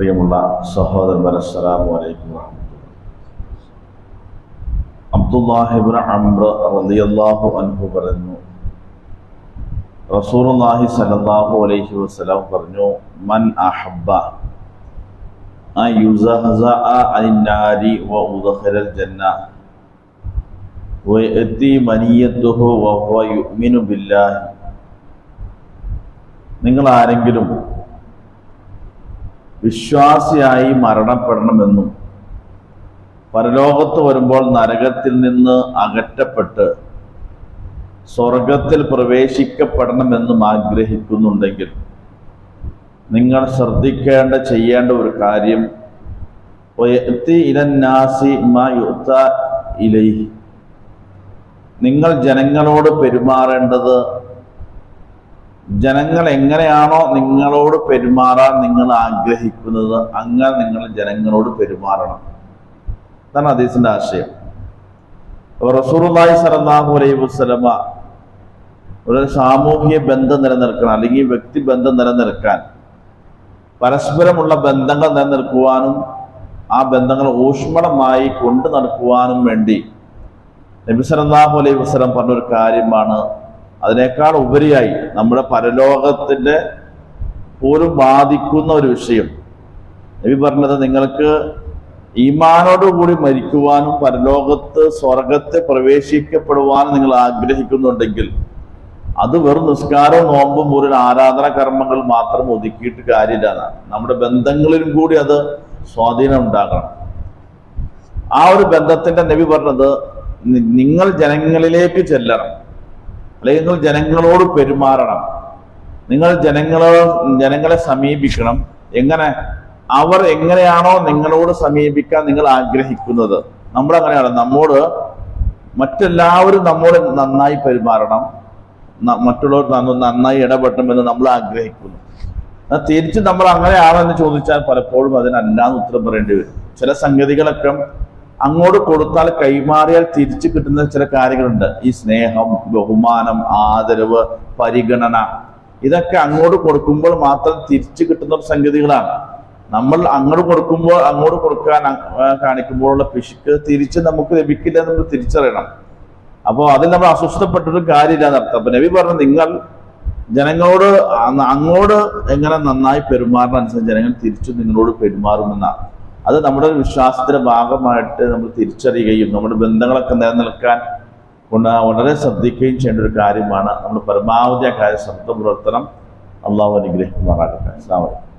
പ്രിയമുള്ള സഹോദരന്മാർ അസ്സലാമു അലൈക്കും അബ്ദുല്ലാഹിബിൻ അംറ റളിയല്ലാഹു അൻഹു പറഞ്ഞു റസൂലുള്ളാഹി സല്ലല്ലാഹു അലൈഹി വസല്ലം പറഞ്ഞു മൻ അഹബ്ബ നിങ്ങൾ യുസഹസഅ വിശ്വാസിയായി മരണപ്പെടണമെന്നും പരലോകത്ത് വരുമ്പോൾ നരകത്തിൽ നിന്ന് അകറ്റപ്പെട്ട് സ്വർഗത്തിൽ പ്രവേശിക്കപ്പെടണമെന്നും ആഗ്രഹിക്കുന്നുണ്ടെങ്കിൽ നിങ്ങൾ ശ്രദ്ധിക്കേണ്ട ചെയ്യേണ്ട ഒരു കാര്യം ഇലൈഹി. നിങ്ങൾ ജനങ്ങളോട് പെരുമാറേണ്ടത് ജനങ്ങൾ എങ്ങനെയാണോ നിങ്ങളോട് പെരുമാറാൻ നിങ്ങൾ ആഗ്രഹിക്കുന്നത് അങ്ങനെ നിങ്ങൾ ജനങ്ങളോട് പെരുമാറണം. അതാണ് ഹദീസിന്റെ ആശയം. റസൂറുല്ലായി സലാഹു അലൈഹി വസല്ലമ ഒരു സാമൂഹിക ബന്ധം നിലനിർക്കണം അല്ലെങ്കിൽ വ്യക്തി ബന്ധം നിലനിർത്താൻ പരസ്പരമുള്ള ബന്ധങ്ങൾ നിലനിർത്തുവാനും ആ ബന്ധങ്ങൾ ഊഷ്മളമായി കൊണ്ടു നടക്കുവാനും വേണ്ടി നബി സല്ലല്ലാഹു അലൈഹി വസല്ലം പറഞ്ഞൊരു കാര്യമാണ് അതിനേക്കാൾ ഉപരിയായി നമ്മുടെ പരലോകത്തിന്റെ പോലും ബാധിക്കുന്ന ഒരു വിഷയം. നബി പറഞ്ഞത് നിങ്ങൾക്ക് ഈമാനോടുകൂടി മരിക്കുവാനും പരലോകത്ത് സ്വർഗത്തെ പ്രവേശിക്കപ്പെടുവാനും നിങ്ങൾ ആഗ്രഹിക്കുന്നുണ്ടെങ്കിൽ അത് വെറും നിസ്കാരവും നോമ്പും ഒരു ആരാധന കർമ്മങ്ങൾ മാത്രം ഒതുക്കിയിട്ട് കാര്യമില്ല നമ്മുടെ ബന്ധങ്ങളിലും കൂടി അത് സ്വാധീനം ഉണ്ടാകണം. ആ ഒരു ബന്ധത്തിന്റെ നബി പറഞ്ഞത് നിങ്ങൾ ജനങ്ങളിലേക്ക് ചെല്ലണം. അല്ലെങ്കിൽ നിങ്ങൾ ജനങ്ങളോട് പെരുമാറണം. നിങ്ങൾ ജനങ്ങളോ ജനങ്ങളെ സമീപിക്കണം. എങ്ങനെ? അവർ എങ്ങനെയാണോ നിങ്ങളോട് സമീപിക്കാൻ നിങ്ങൾ ആഗ്രഹിക്കുന്നത്. നമ്മൾ അങ്ങനെയാണ് നമ്മോട് മറ്റെല്ലാവരും നമ്മോട് നന്നായി പെരുമാറണം. മറ്റുള്ളവർ നന്ന- നന്നായി ഇടപെട്ടണമെന്ന് നമ്മൾ ആഗ്രഹിക്കുന്നു. എന്നാൽ തിരിച്ച് നമ്മൾ അങ്ങനെയാണോ എന്ന് ചോദിച്ചാൽ പലപ്പോഴും അതിനല്ലാന്ന് ഉത്തരം പറയേണ്ടി വരും. ചില സംഗതികളൊക്കെ അങ്ങോട്ട് കൊടുത്താൽ കൈമാറിയാൽ തിരിച്ചു കിട്ടുന്ന ചില കാര്യങ്ങളുണ്ട്. ഈ സ്നേഹം ബഹുമാനം ആദരവ് പരിഗണന ഇതൊക്കെ അങ്ങോട്ട് കൊടുക്കുമ്പോൾ മാത്രം തിരിച്ചു കിട്ടുന്ന സംഗതികളാണ്. നമ്മൾ അങ്ങോട്ട് കൊടുക്കുമ്പോൾ അങ്ങോട്ട് കൊടുക്കാൻ കാണിക്കുമ്പോഴുള്ള പിശുക്ക് തിരിച്ച് നമുക്ക് ലഭിക്കില്ല നമ്മൾ തിരിച്ചറിയണം. അപ്പോൾ അതിൽ നമ്മൾ അസ്വസ്ഥപ്പെട്ടൊരു കാര്യമില്ല എന്നർത്ഥം അപ്പൊ നബി പറഞ്ഞു നിങ്ങൾ ജനങ്ങളോട് അങ്ങോട് അങ്ങോട്ട് എങ്ങനെ നന്നായി പെരുമാറണം? അനുസരിച്ച് ജനങ്ങൾ തിരിച്ചു നിങ്ങളോട് പെരുമാറുമെന്നാണ്. അത് നമ്മുടെ വിശ്വാസത്തിന്റെ ഭാഗമായിട്ട് നമ്മൾ തിരിച്ചറിയുകയും നമ്മുടെ ബന്ധങ്ങളൊക്കെ നിലനിൽക്കാൻ കൊണ്ട് വളരെ ശ്രദ്ധിക്കുകയും ചെയ്യേണ്ട ഒരു കാര്യമാണ് നമ്മൾ പരമാവധി ആ കാര്യം ശ്രദ്ധ പുലർത്തണം. അള്ളാഹു അനുഗ്രഹിക്കുമാറാകട്ടെ. അസ്സാം വലൈക്കും